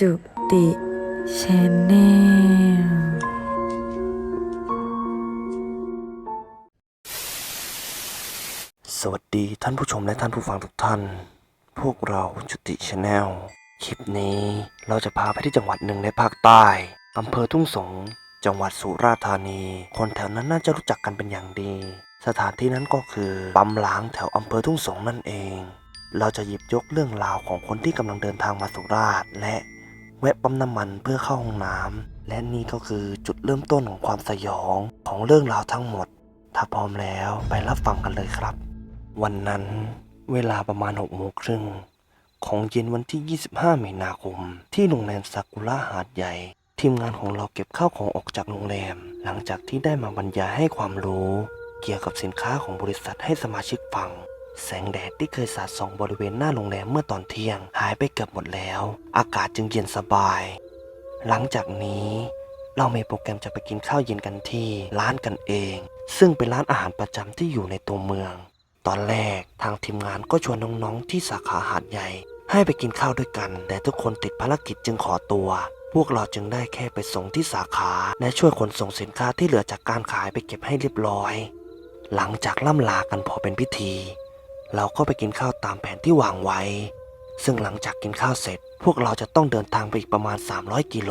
จุติชแนลสวัสดีท่านผู้ชมและท่านผู้ฟังทุกท่าน พวกเราจุติชาแนลคลิปนี้เราจะพาไปที่จังหวัดหนึ่งในภาคใต้อำเภอทุ่งสง จังหวัดสุราษฎร์ธานี คนแถวนั้นน่าจะรู้จักกันเป็นอย่างดี สถานที่นั้นก็คือปั๊มล้างแถวอำเภอทุ่งสงนั่นเอง เราจะหยิบยกเรื่องราวของคนที่กำลังเดินทางมาสุราษฎร์และ แวะปั๊มน้ำมันเพื่อเข้าห้องน้ำและนี่ก็คือจุดเริ่มต้นของความสยองของเรื่องราวทั้งหมด ถ้าพร้อมแล้วไปรับฟังกันเลยครับ วันนั้นเวลาประมาณ6โมงครึ่งของเย็นวันที่ 25 มีนาคม ที่โรงแรมซากุระหาดใหญ่ ทีมงานของเราเก็บข้าวของออกจากโรงแรม หลังจากที่ได้มาบรรยายให้ความรู้ เกี่ยวกับสินค้าของบริษัทให้สมาชิกฟัง แสงแดดที่เคยสาดส่องบริเวณหน้าโรงแรมเมื่อตอนเที่ยงหายไปเกือบหมดแล้ว อากาศจึงเย็นสบาย หลังจากนี้ เรามีโปรแกรมจะไปกินข้าวเย็นกันที่ร้านกันเอง ซึ่งเป็นร้านอาหารประจำที่อยู่ในตัวเมือง ตอนแรกทางทีมงานก็ชวนน้องๆ ที่สาขาหาดใหญ่ ให้ไปกินข้าวด้วยกัน แต่ทุกคนติดภารกิจจึงขอตัว พวกเราจึงได้แค่ไปส่งที่สาขาและช่วยขนส่งสินค้าที่เหลือจากการขายไปเก็บให้เรียบร้อย หลังจากล่ำลากันพอเป็นพิธี เราก็ไปกินข้าวตามแผนที่วางไว้ ซึ่งหลังจากกินข้าวเสร็จ พวกเราจะต้องเดินทางไปอีกประมาณ 300 กิโล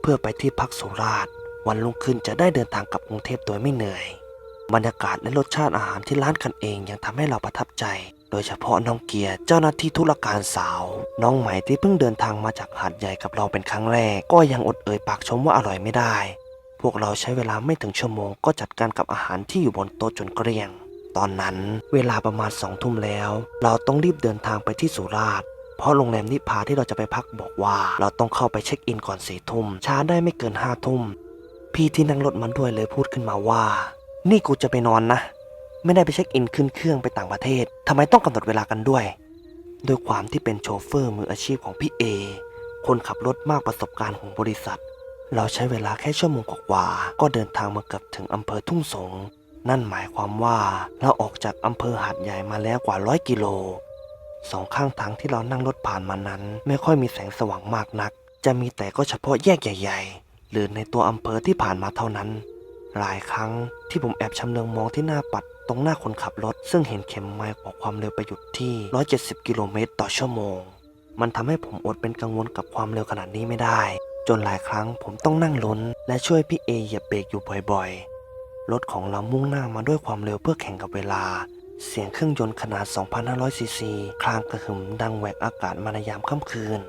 เพื่อไปที่พักสุราษฎร์วันรุ่งขึ้นจะได้เดินทางกลับกรุงเทพโดยไม่เหนื่อย บรรยากาศและรสชาติอาหารที่ร้านกันเองยังทำให้เราประทับใจ โดยเฉพาะน้องเกียร์เจ้าหน้าที่ธุรการสาว น้องใหม่ที่เพิ่งเดินทางมาจากหาดใหญ่กับเราเป็นครั้งแรก ก็ยังอดเอ่ยปากชมว่าอร่อยไม่ได้ พวกเราใช้เวลาไม่ถึงชั่วโมงก็จัดการกับอาหารที่อยู่บนโต๊ะจนเกลี้ยง ตอนนั้นเวลาประมาณสองทุ่มแล้ว เราต้องรีบเดินทางไปที่สุราษฎร์เพราะโรงแรมนิพาที่เราจะไปพักบอกว่า เราต้องเข้าไปเช็คอินก่อนสี่ทุ่มช้าได้ไม่เกินห้าทุ่มพี่ที่นั่งรถมาด้วยเลยพูดขึ้นมาว่า นี่กูจะไปนอนนะ ไม่ได้ไปเช็คอินขึ้นเครื่องไปต่างประเทศทำไมต้องกำหนดเวลากันด้วยด้วยความที่เป็นโชเฟอร์มืออาชีพของพี่เอคนขับรถมากประสบการณ์ของบริษัท เราใช้เวลาแค่ชั่วโมงกว่าก็เดินทางมาเกือบถึงอำเภอทุ่งสง นั่นหมายความว่าเราออกจากอำเภอหาดใหญ่มาแล้วกว่าร้อยกิโลสองข้างทางที่เรานั่งรถผ่านมานั้น ไม่ค่อยมีแสงสว่างมากนัก จะมีแต่ก็เฉพาะแยกใหญ่ ๆ หรือในตัวอำเภอที่ผ่านมาเท่านั้น หลายครั้งที่ผมแอบชำเลืองมองที่หน้าปัดตรงหน้าคนขับรถ ซึ่งเห็นเข็มไม้บอกความเร็วไปหยุดที่ 170 กิโลเมตรต่อชั่วโมง มันทำให้ผมอดเป็นกังวลกับความเร็วขนาดนี้ไม่ได้ จนหลายครั้งผมต้องนั่งลุ้น และช่วยพี่เอเหยียบเบรกอยู่บ่อยๆ รถของเรามุ่งหน้ามาด้วยความเร็วเพื่อแข่งกับเวลา เสียงเครื่องยนต์ขนาด 2,500 ซีซีคลางกระหึ่มดังแหวกอากาศมาในยามค่ำคืน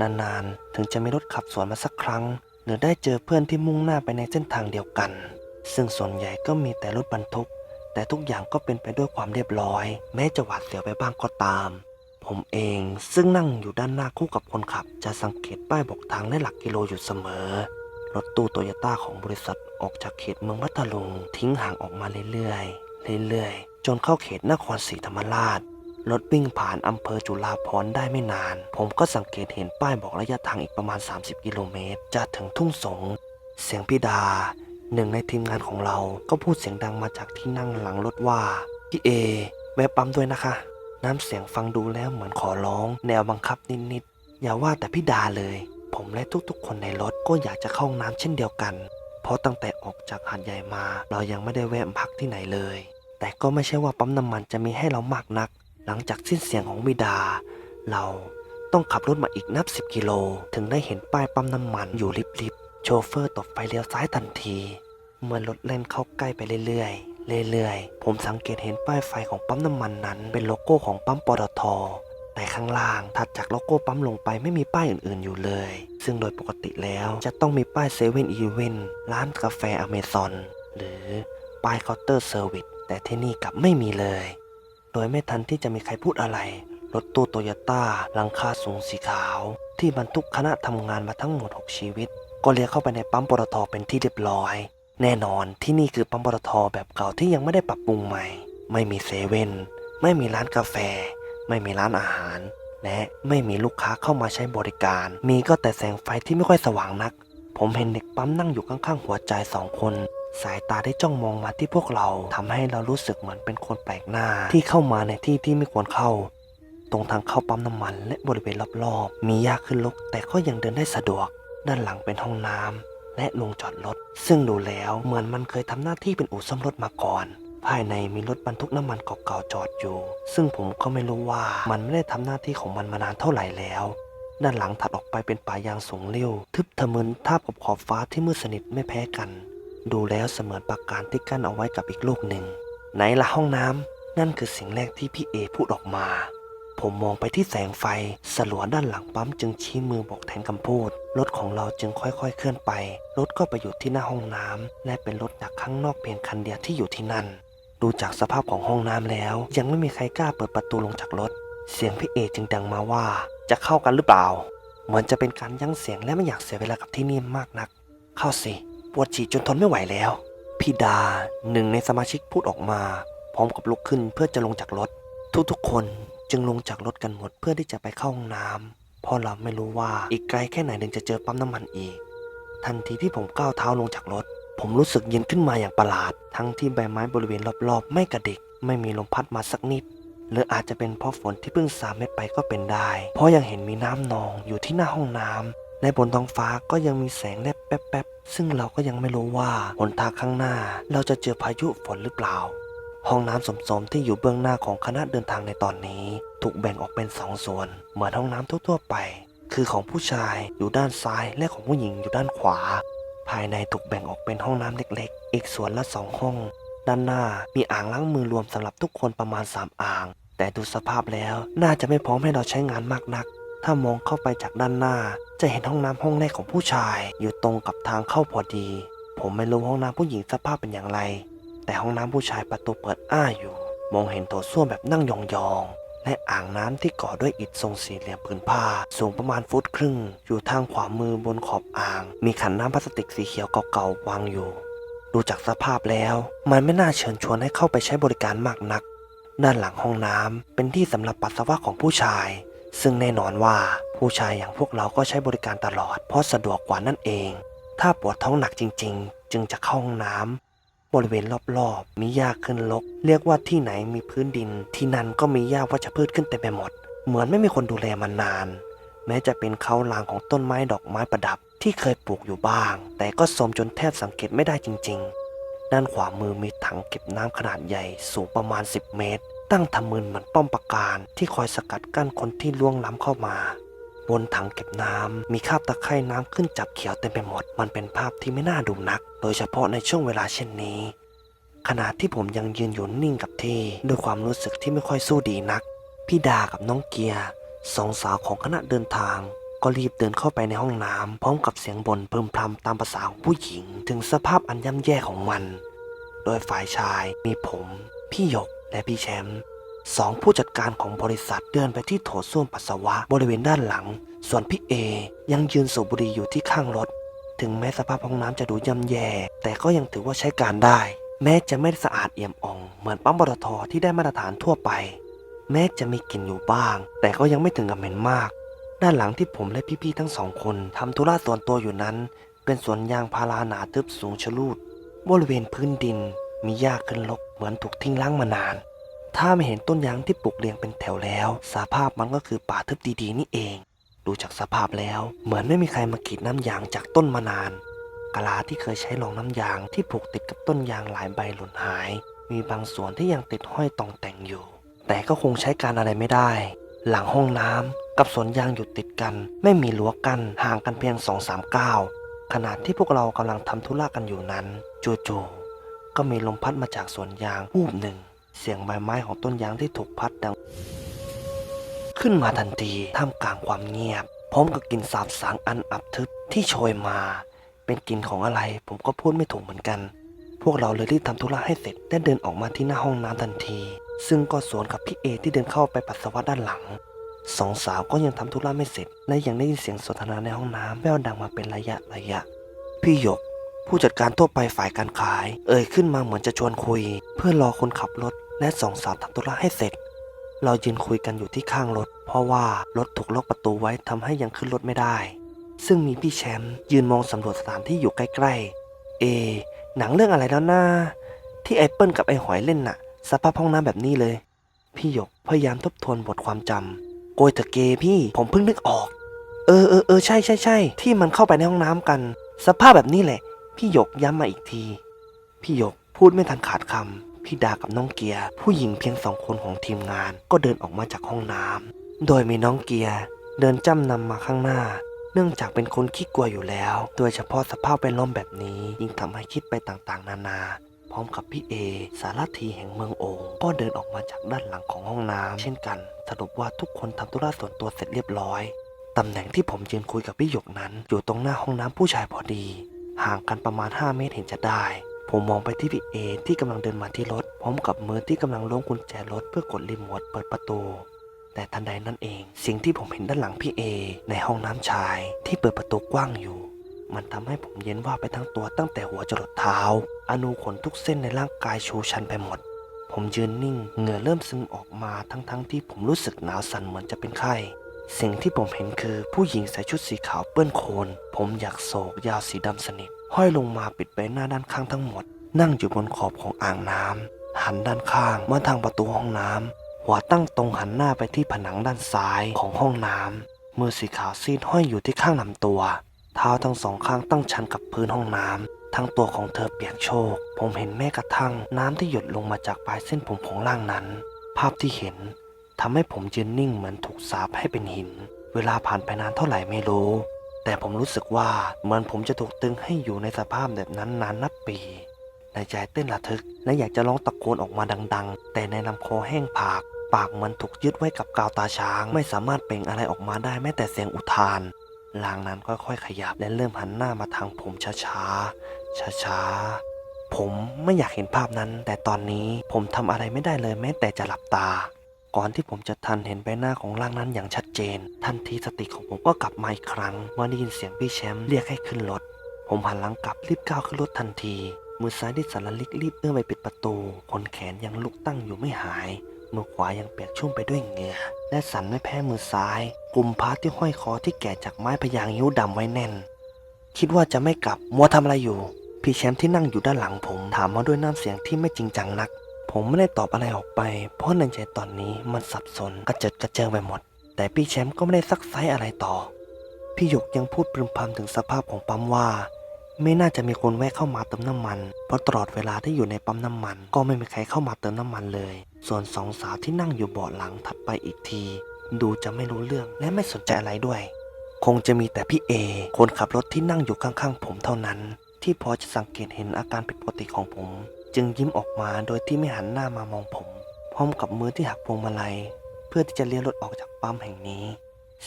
นานๆ ถึงจะมีรถขับสวนมาสักครั้ง หรือได้เจอเพื่อนที่มุ่งหน้าไปในเส้นทางเดียวกัน ซึ่งส่วนใหญ่ก็มีแต่รถบรรทุก แต่ทุกอย่างก็เป็นไปด้วยความเรียบร้อย แม้จะหวาดเสียวไปบ้างก็ตามผมเองซึ่งนั่งอยู่ด้านหน้าคู่กับคนขับ จะสังเกตป้ายบอกทางและหลักกิโลอยู่เสมอ รถตู้โตโยต้าของบริษัทออกจากเขตเมืองพัทลุง ทิ้งห่างออกมาเรื่อยๆเรื่อยๆ จนเข้าเขตนครศรีธรรมราช รถวิ่งผ่านอำเภอจุฬาภรณ์ได้ไม่นาน ผมก็สังเกตเห็นป้ายบอกระยะทางอีกประมาณ 30 กิโลเมตร จะถึงทุ่งสง เสียงพี่ดา หนึ่งในทีมงานของเราก็พูดเสียงดังมาจากที่นั่งหลังรถว่าพี่เอแวะปั๊มด้วยนะคะ น้ำเสียงฟังดูแล้วเหมือนขอร้อง แนวบังคับนิดๆอย่าว่าแต่พี่ดาเลย ผมและทุกๆ คนในรถก็อยากจะเข้าห้องน้ำเช่นเดียวกัน เพราะตั้งแต่ออกจากหาดใหญ่มา เรายังไม่ได้แวะพักที่ไหนเลย แต่ก็ไม่ใช่ว่าปั๊มน้ำมันจะมีให้เรามากนัก หลังจากสิ้นเสียงของบิดา เราต้องขับรถมาอีกนับสิบกิโล ถึงได้เห็นป้ายปั๊มน้ำมันอยู่ริบๆโชเฟอร์ตบไฟเลี้ยวซ้ายทันที เมื่อรถเล่นเข้าใกล้ไปเรื่อยๆเรื่อยๆผมสังเกตเห็นป้ายไฟของปั๊มน้ำมันนั้น เป็นโลโก้ของปั๊มปตท ข้างล่าง ถัดจากโลโก้ปั๊มลงไปไม่มีป้ายอื่นๆอยู่เลย ซึ่งโดยปกติแล้วจะต้องมีป้ายเซเว่นอีเวนร้านกาแฟอเมซอนหรือป้ายเคาน์เตอร์เซอร์วิสแต่ที่นี่กลับไม่มีเลย โดยไม่ทันที่จะมีใครพูดอะไร รถตู้โตโยต้าหลังคาสูงสีขาว ที่บรรทุกคณะทำงานมาทั้งหมด 6 ชีวิต ก็เลี้ยวเข้าไปในปั๊มปตทเป็นที่เรียบร้อย แน่นอนที่นี่คือปั๊มปตทแบบเก่าที่ยังไม่ได้ปรับปรุงใหม่ ไม่มีเซเว่นไม่มีร้านกาแฟ ไม่มีร้านอาหาร และไม่มีลูกค้าเข้ามาใช้บริการ มีก็แต่แสงไฟที่ไม่ค่อยสว่างนัก ผมเห็นเด็กปั๊มนั่งอยู่ข้างๆหัวใจสองคน สายตาได้จ้องมองมาที่พวกเราทำให้เรารู้สึกเหมือนเป็นคนแปลกหน้า ที่เข้ามาในที่ที่ไม่ควรเข้า ตรงทางเข้าปั๊มน้ำมันและบริเวณรอบๆ มีหญ้าขึ้นลกแต่ก็ยังเดินได้สะดวก ด้านหลังเป็นห้องน้ำและโรงจอดรถซึ่งดูแล้วเหมือนมันเคยทำหน้าที่เป็นอู่ซ่อมรถมาก่อน ภายในมีรถบรรทุกน้ำมันเก่าๆจอดอยู่ ซึ่งผมก็ไม่รู้ว่ามันไม่ได้ทำหน้าที่ของมันมานานเท่าไหร่แล้ว ด้านหลังถัดออกไปเป็นป่ายางสูงเลี้ยวทึบทะมึนทาบกับขอบฟ้าที่มืดสนิทไม่แพ้กัน ดูแล้วเสมือนปากการที่กั้นเอาไว้กับอีกโลกหนึ่ง ไหนละห้องน้ำนั่นคือสิ่งแรกที่พี่เอพูดออกมา ผมมองไปที่แสงไฟสลัวด้านหลังปั๊มจึงชี้มือบอกแทนคำพูดรถของเราจึงค่อยๆเคลื่อนไปรถก็ไปอยู่ที่หน้าห้องน้ำและเป็นรถจากข้างนอกเพียงคันเดียวที่อยู่ที่นั่น ดูจากสภาพของห้องน้ำแล้ว ยังไม่มีใครกล้าเปิดประตูลงจากรถ เสียงพี่เอจึงดังมาว่าจะเข้ากันหรือเปล่า เหมือนจะเป็นการยั้งเสียงและไม่อยากเสียเวลากับที่นี่มากนัก เข้าสิปวดฉี่จนทนไม่ไหวแล้วพี่ดาหนึ่งในสมาชิกพูดออกมา พร้อมกับลุกขึ้นเพื่อจะลงจากรถ ทุกๆคนจึงลงจากรถกันหมดเพื่อที่จะไปเข้าห้องน้ำเพราะเราไม่รู้ว่าอีกไกลแค่ไหนถึงจะเจอปั๊มน้ำมันอีก ทันทีที่ผมก้าวเท้าลงจากรถ ผมรู้สึกเย็นขึ้นมาอย่างประหลาด ทั้งที่ใบไม้บริเวณรอบๆ ไม่กระดิก ไม่มีลมพัดมาสักนิด หรืออาจจะเป็นเพราะฝนที่เพิ่งสาเม็ดไปก็เป็นได้ เพราะยังเห็นมีน้ำนองอยู่ที่หน้าห้องน้ำและบนท้องฟ้าก็ยังมีแสงแลบแป๊บๆ ซึ่งเราก็ยังไม่รู้ว่าหนทางข้างหน้า เราจะเจอพายุฝนหรือเปล่า ห้องน้ำสมๆที่อยู่เบื้องหน้าของคณะเดินทางในตอนนี้ ถูกแบ่งออกเป็นสองส่วน เหมือนห้องน้ำทั่วๆไป คือของผู้ชายอยู่ด้านซ้ายและของผู้หญิงอยู่ด้านขวา ภายในถูกแบ่งออกเป็นห้องน้ำเล็กๆ อีกส่วนละสองห้อง ด้านหน้ามีอ่างล้างมือรวมสำหรับทุกคนประมาณ 3 อ่าง แต่ดูสภาพแล้วน่าจะไม่พร้อมให้เราใช้งานมากนัก ถ้ามองเข้าไปจากด้านหน้า จะเห็นห้องน้ำห้องแรกของผู้ชาย อยู่ตรงกับทางเข้าพอดี ผมไม่รู้ห้องน้ำผู้หญิงสภาพเป็นอย่างไร แต่ห้องน้ำผู้ชายประตูเปิดอ้าอยู่ มองเห็นโถส้วมแบบนั่งยองๆ และอ่างน้ำที่ก่อด้วยอิฐทรงสี่เหลี่ยมผืนผ้า สูงประมาณฟุตครึ่ง อยู่ทางขวามือบนขอบอ่าง มีขันน้ำพลาสติกสีเขียวเก่าๆวางอยู่ ดูจากสภาพแล้ว มันไม่น่าเชิญชวนให้เข้าไปใช้บริการมากนัก ด้านหลังห้องน้ำเป็นที่สำหรับปัสสาวะของผู้ชาย ซึ่งแน่นอนว่าผู้ชายอย่างพวกเราก็ใช้บริการตลอด เพราะสะดวกกว่านั่นเอง ถ้าปวดท้องหนักจริง ๆ จึงจะเข้าห้องน้ำ บริเวณรอบๆ มีหญ้าขึ้นรก เรียกว่าที่ไหนมีพื้นดิน ที่นั่นก็มีหญ้าวัชพืชขึ้นเต็มไปหมด เหมือนไม่มีคนดูแลมานาน แม้จะเป็นเขาลางของต้นไม้ดอกไม้ประดับที่เคยปลูกอยู่บ้าง แต่ก็โทรมจนแทบสังเกตไม่ได้จริง ๆ ด้านขวามือมีถังเก็บน้ำขนาดใหญ่สูงประมาณ 10 เมตร ตั้งทำมืนเหมือนป้อมปราการที่คอยสกัดกั้นคนที่ล่วงล้ำเข้ามา บนถังเก็บน้ำมีคราบตะไคร่น้ำขึ้นจับเขียวเต็มไปหมด มันเป็นภาพที่ไม่น่าดูนัก โดยเฉพาะในช่วงเวลาเช่นนี้ ขณะที่ผมยังยืนอยู่นิ่งกับที่ด้วยความรู้สึกที่ไม่ค่อยสู้ดีนัก พี่ดากับน้องเกียร์สองสาวของคณะเดินทาง ก็รีบเดินเข้าไปในห้องน้ำพร้อมกับเสียงบ่นพึมพำตามภาษาของผู้หญิง ถึงสภาพอันย่ำแย่ของมัน โดยฝ่ายชายมีผม พี่หยกและพี่แชมป์ สองผู้จัดการของบริษัทเดินไปที่โถส้วมปัสสาวะบริเวณด้านหลัง ส่วนพี่เอยังยืนสูบบุหรี่อยู่ที่ข้างรถ ถึงแม้สภาพห้องน้ำจะดูย่ำแย่ แต่ก็ยังถือว่าใช้การได้ แม้จะไม่สะอาดเอี่ยมอ่อง เหมือนปั๊มปตทที่ได้มาตรฐานทั่วไป แม้จะมีกลิ่นอยู่บ้าง แต่ก็ยังไม่ถึงกับเหม็นมาก ด้านหลังที่ผมและพี่ๆทั้งสองคนทำธุระส่วนตัวอยู่นั้น เป็นสวนยางพาราหนาทึบสูงชะลูดบริเวณพื้นดิน มีหญ้าขึ้นรกเหมือนถูกทิ้งล้างมานาน ถ้าไม่เห็นต้นยางที่ปลูกเรียงเป็นแถวแล้ว สภาพมันก็คือป่าทึบดีๆนี่เอง ดูจากสภาพแล้ว เหมือนไม่มีใครมากรีดน้ำยางจากต้นมานาน กะลาที่เคยใช้รองน้ำยางที่ผูกติดกับต้นยางหลายใบหล่นหาย มีบางส่วนที่ยังติดห้อยตองแต่งอยู่ แต่ก็คงใช้การอะไรไม่ได้ หลังห้องน้ำกับสวนยางอยู่ติดกัน ไม่มีรั้วกั้นห่างกันเพียงสองสามก้าวขณะที่พวกเรากำลังทำธุระกันอยู่นั้น จู่ๆก็มีลมพัดมาจากสวนยางวูบหนึ่ง เสียงใบไม้ของต้นยางที่ถูกพัดดัง ขึ้นมาทันทีท่ามกลางความเงียบ พร้อมกับกลิ่นสาบสางอันอับทึบที่โชยมา เป็นกลิ่นของอะไรผมก็พูดไม่ถูกเหมือนกัน พวกเราเลยรีบทำธุระให้เสร็จและเดินออกมาที่หน้าห้องน้ำทันที ซึ่งก็สวนกับพี่เอที่เดินเข้าไปปัสสาวะด้านหลังสองสาวก็ยังทำธุระไม่เสร็จ และยังได้ยินเสียงสนทนาในห้องน้ำแว่วดังมาเป็นระยะระยะ พี่หยก ผู้จัดการทั่วไปฝ่ายการขาย เอ่ยขึ้นมาเหมือนจะชวนคุย เพื่อรอคนขับรถ และสองสาวทำธุระให้เสร็จ เรายืนคุยกันอยู่ที่ข้างรถ เพราะว่ารถถูกล็อกประตูไว้ทำให้ยังขึ้นรถไม่ได้ ซึ่งมีพี่แชมป์ยืนมองสำรวจสถานที่อยู่ใกล้ๆ เอ หนังเรื่องอะไรแล้วนะที่ไอเปิลกับไอหอยเล่นน่ะ สภาพห้องน้ำแบบนี้เลย พี่หยกพยายามทบทวนบทความจำโกยเถอะเกพี่ผมเพิ่งนึกออก เออเออเออใช่ใช่ใช่ที่มันเข้าไปในห้องน้ำกัน สภาพแบบนี้แหละ พี่หยกย้ำมาอีกที พี่หยกพูดไม่ทันขาดคำ พี่ดากับน้องเกียร์ผู้หญิงเพียงสองคนของทีมงานก็เดินออกมาจากห้องน้ำโดยมีน้องเกียร์เดินจ้ำนำมาข้างหน้า เนื่องจากเป็นคนขี้กลัวอยู่แล้ว โดยเฉพาะสภาพแวดล้อมแบบนี้ยิ่งทำให้คิดไปต่างๆ นานา พร้อมกับพี่เอ สารทีแห่งเมืองโองก็เดินออกมาจากด้านหลังของห้องน้ำเช่นกัน สรุปว่าทุกคนทำธุระส่วนตัวเสร็จเรียบร้อยตำแหน่งที่ผมยืนคุยกับพี่หยกนั้น อยู่ตรงหน้าห้องน้ำผู้ชายพอดี ห่างกันประมาณ 5 เมตรเห็นจะได้ ผมมองไปที่พี่เอที่กำลังเดินมาที่รถพร้อมกับมือที่กำลังล้วงกุญแจรถเพื่อกดรีโมทเปิดประตู แต่ทันใดนั่นเอง สิ่งที่ผมเห็นด้านหลังพี่เอในห้องน้ำชายที่เปิดประตูกว้างอยู่ มันทำให้ผมเย็นว่าไปทั้งตัวตั้งแต่หัวจรดเท้า อนูขนทุกเส้นในร่างกายชูชันไปหมด ผมยืนนิ่งเหงื่อเริ่มซึมออกมาทั้งๆทที่ผมรู้สึกหนาวสั่นเหมือนจะเป็นไข้สิ่งที่ผมเห็นคือผู้หญิงใส่ชุดสีขาวเปื้อนโคลนผมอยากโศกยาวสีดำสนิท ห้อยลงมาปิดใบหน้าด้านข้างทั้งหมด นั่งอยู่บนขอบของอ่างน้ำหันด้านข้างมาทางประตูห้องน้ำหัวตั้งตรงหันหน้าไปที่ผนังด้านซ้ายของห้องน้ำมือสีขาวซีดห้อยอยู่ที่ข้างลำตัว เท้าทั้งสองข้างตั้งชันกับพื้นห้องน้ำทั้งตัวของเธอเปียกโชก ผมเห็นแม้กระทั่งน้ำที่หยดลงมาจากปลายเส้นผมของร่างนั้น ภาพที่เห็นทำให้ผมยืนนิ่งเหมือนถูกสาปให้เป็นหิน เวลาผ่านไปนานเท่าไหร่ไม่รู้ แต่ผมรู้สึกว่าเหมือนผมจะถูกตึงให้อยู่ในสภาพแบบนั้นนานนับปี ในใจเต้นระทึก และอยากจะร้องตะโกนออกมาดัง ๆ แต่ในลำคอแห้งผาก ปากมือนถูกยึดไว้กับกาวตาช้าง ไม่สามารถเปล่งอะไรออกมาได้แม้แต่เสียงอุทานลางนั้นค่อยๆขยับและเริ่มหันหน้ามาทางผมช้าๆช้าๆผมไม่อยากเห็นภาพนั้น แต่ตอนนี้ผมทำอะไรไม่ได้เลยแม้แต่จะหลับตา ก่อนที่ผมจะทันเห็นใบหน้าของร่างนั้นอย่างชัดเจน ทันทีสติของผมก็กลับมาอีกครั้งเมื่อได้ยินเสียงพี่แชมป์เรียกให้ขึ้นรถ ผมหันหลังกลับรีบก้าวขึ้นรถทันที มือซ้ายที่สารลิกรีบเอื้อมไปปิดประตู คนแขนยังลุกตั้งอยู่ไม่หาย มือขวายังเปียกชุ่มไปด้วยเหงื่อ และสั่นไม่แพ้มือซ้ายกลุ่มพาที่ห้อยคอที่แก่จากไม้พยางยิ้วดำไว้แน่น คิดว่าจะไม่กลับมัวทำอะไรอยู่ พี่แชมป์ที่นั่งอยู่ด้านหลังผมถามมาด้วยน้ำเสียงที่ไม่จริงจังนัก ผมไม่ได้ตอบอะไรออกไป เพราะในใจตอนนี้มันสับสนกระเจิดกระเจิงไปหมด แต่พี่แชมป์ก็ไม่ได้ซักไซอะไรต่อ พี่หยกยังพูดปรึมพำถึงสภาพของปั๊มว่า ไม่น่าจะมีคนแวะเข้ามาเติมน้ำมัน เพราะตลอดเวลาที่อยู่ในปั๊มน้ำมัน ก็ไม่มีใครเข้ามาเติมน้ำมันเลย ส่วนสองสาวที่นั่งอยู่เบาะหลังถัดไปอีกที ดูจะไม่รู้เรื่องและไม่สนใจอะไรด้วย คงจะมีแต่พี่เอคนขับรถที่นั่งอยู่ข้างๆผมเท่านั้น ที่พอจะสังเกตเห็นอาการผิดปกติของผม จึงยิ้มออกมาโดยที่ไม่หันหน้ามามองผม พร้อมกับมือที่หักพวงมาลัย เพื่อที่จะเลี้ยวรถออกจากปั๊มแห่งนี้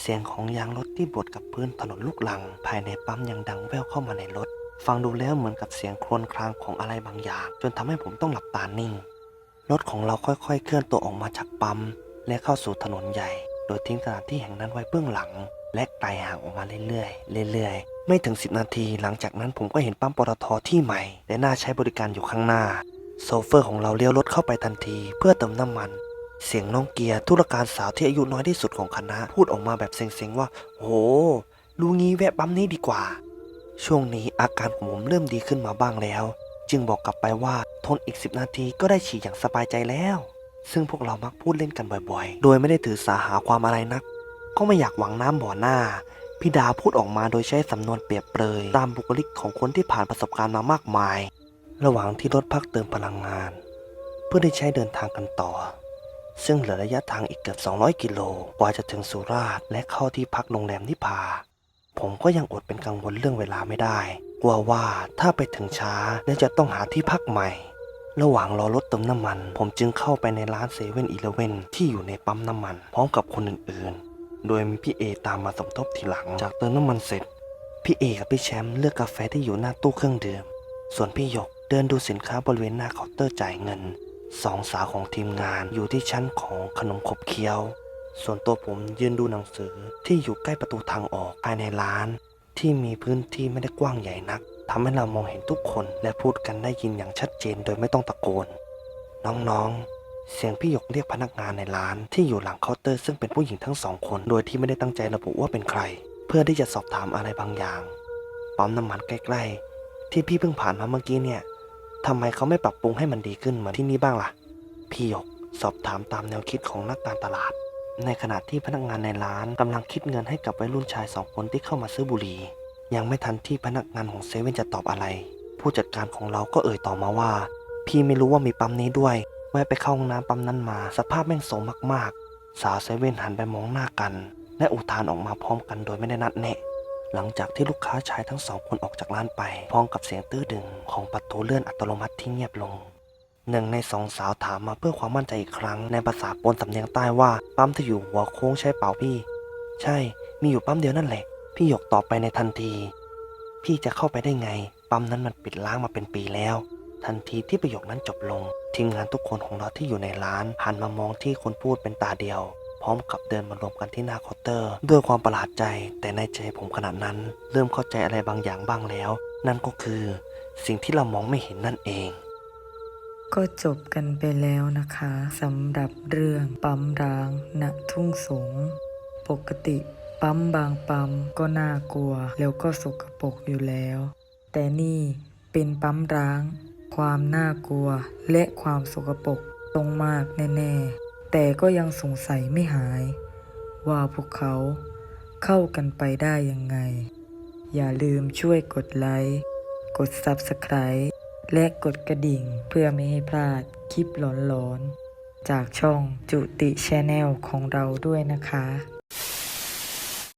เสียงของยางรถที่บดกับพื้นถนนลูกลัง ภายในปั๊มยังดังแว่วเข้ามาในรถ ฟังดูแล้วเหมือนกับเสียงครวญครางของอะไรบางอย่าง จนทำให้ผมต้องหลับตานิ่ง รถของเราค่อยๆ เคลื่อนตัวออกมาจากปั๊มและเข้าสู่ถนนใหญ่ โดยทิ้งสถานที่แห่งนั้นไว้เบื้องหลัง และไกลห่างออกมาเรื่อยๆเรื่อยๆ ไม่ถึง 10 นาที หลังจากนั้นผมก็เห็นปั๊มปตทที่ใหม่ และน่าใช้บริการอยู่ข้างหน้า โซเฟอร์ของเราเลี้ยวรถเข้าไปทันทีเพื่อเติมน้ำมัน เสียงน้องเกียร์ธุรการสาวที่อายุน้อยที่สุดของคณะ พูดออกมาแบบเซ็งๆว่า โหลูงี้แวะปั๊มนี้ดีกว่า ช่วงนี้อาการของผมเริ่มดีขึ้นมาบ้างแล้ว จึงบอกกลับไปว่าทนอีก 10 นาทีก็ได้ฉี่อย่างสบายใจแล้ว ซึ่งพวกเรามักพูดเล่นกันบ่อยๆ โดยไม่ได้ถือสาหาความอะไรนัก ก็ไม่อยากหวังน้ำบ่อหน้า พี่ดาพูดออกมาโดยใช้สำนวนเปรียบเปรยตามบุคลิกของคนที่ผ่านประสบการณ์มามากมาย ระหว่างที่รถพักเติมพลังงาน เพื่อได้ใช้เดินทางกันต่อ ซึ่งเหลือระยะทางอีกเกือบ 200 กิโลกว่าจะถึงสุราษฎร์และเข้าที่พักโรงแรมนิพา ผมก็ยังอดเป็นกังวลเรื่องเวลาไม่ได้ กลัวว่าถ้าไปถึงช้าแล้วจะต้องหาที่พักใหม่ ระหว่างรอรถเติมน้ำมัน ผมจึงเข้าไปในร้านเซเว่นอีเลเว่นที่อยู่ในปั๊มน้ำมัน พร้อมกับคนอื่นๆ โดยมีพี่เอตามมาสมทบทีหลัง จากเติมน้ำมันเสร็จ พี่เอกับพี่แชมป์เลือกกาแฟที่อยู่หน้าตู้เครื่องดื่ม ส่วนพี่หยกเดินดูสินค้าบริเวณหน้าเคาน์เตอร์จ่ายเงิน สองสาวของทีมงานอยู่ที่ชั้นของขนมขบเคี้ยว ส่วนตัวผมยืนดูหนังสือที่อยู่ใกล้ประตูทางออกภายในร้าน ที่มีพื้นที่ไม่ได้กว้างใหญ่นักทำให้เรามองเห็นทุกคนและพูดกันได้ยินอย่างชัดเจนโดยไม่ต้องตะโกน น้องๆ เสียงพี่หยกเรียกพนักงานในร้านที่อยู่หลังเคาน์เตอร์ซึ่งเป็นผู้หญิงทั้งสองคน โดยที่ไม่ได้ตั้งใจระบุว่าเป็นใคร เพื่อที่จะสอบถามอะไรบางอย่างปั๊มน้ำมันใกล้ๆ ที่พี่เพิ่งผ่านมาเมื่อกี้เนี่ยทำไมเขาไม่ปรับปรุงให้มันดีขึ้นเหมือนที่นี่บ้างล่ะ พี่หยกสอบถามตามแนวคิดของนักการตลาด ในขณะที่พนักงานในร้านกำลังคิดเงินให้กับวัยรุ่นชายสองคนที่เข้ามาซื้อบุหรี่ยังไม่ทันที่พนักงานของเซเว่นจะตอบอะไร ผู้จัดการของเราก็เอ่ยต่อมาว่า พี่ไม่รู้ว่ามีปั๊มนี้ด้วย แวะไปเข้าห้องน้ำปั๊มนั้นมา สภาพแม่งโสมมากๆ สาวเซเว่นหันไปมองหน้ากัน และอุทานออกมาพร้อมกันโดยไม่ได้นัดแนะหลังจากที่ลูกค้าชายทั้งสองคนออกจากร้านไป พร้อมกับเสียงตื้อดึงของประตูเลื่อนอัตโนมัติที่เงียบลงหนึ่งในสองสาวถามมาเพื่อความมั่นใจอีกครั้งในภาษาปนสำเนียงใต้ว่าปั๊มที่อยู่หัวโค้งใช่เปล่าพี่ ใช่ มีอยู่ปั๊มเดียวนั่นแหละ พี่หยกตอบไปในทันที พี่จะเข้าไปได้ไง ปั๊มนั้นมันปิดล้างมาเป็นปีแล้ว ทันทีที่ประโยคนั้นจบลง ทีมงานทุกคนของเราที่อยู่ในร้านหันมามองที่คนพูดเป็นตาเดียว พร้อมกับเดินมารวมกันที่หน้าเคาน์เตอร์ ด้วยความประหลาดใจ แต่ในใจผมขณะนั้น เริ่มเข้าใจอะไรบางอย่างบ้างแล้ว นั่นก็คือ สิ่งที่เรามองไม่เห็นนั่นเองก็จบกันไปแล้วนะคะสำหรับเรื่องปั๊มร้างณทุ่งสง ปกติปั๊มบางปั๊มก็น่ากลัวแล้วก็สกปรกอยู่แล้ว แต่นี่เป็นปั๊มร้าง ความน่ากลัวและความสกปรกตรงมากแน่ๆ แต่ก็ยังสงสัยไม่หาย ว่าพวกเขาเข้ากันไปได้ยังไง อย่าลืมช่วยกดไลค์ กด Subscribe และกดกระดิ่งเพื่อไม่ให้พลาดคลิปหลอนๆ จากช่องจุติชแนลของเราด้วยนะคะ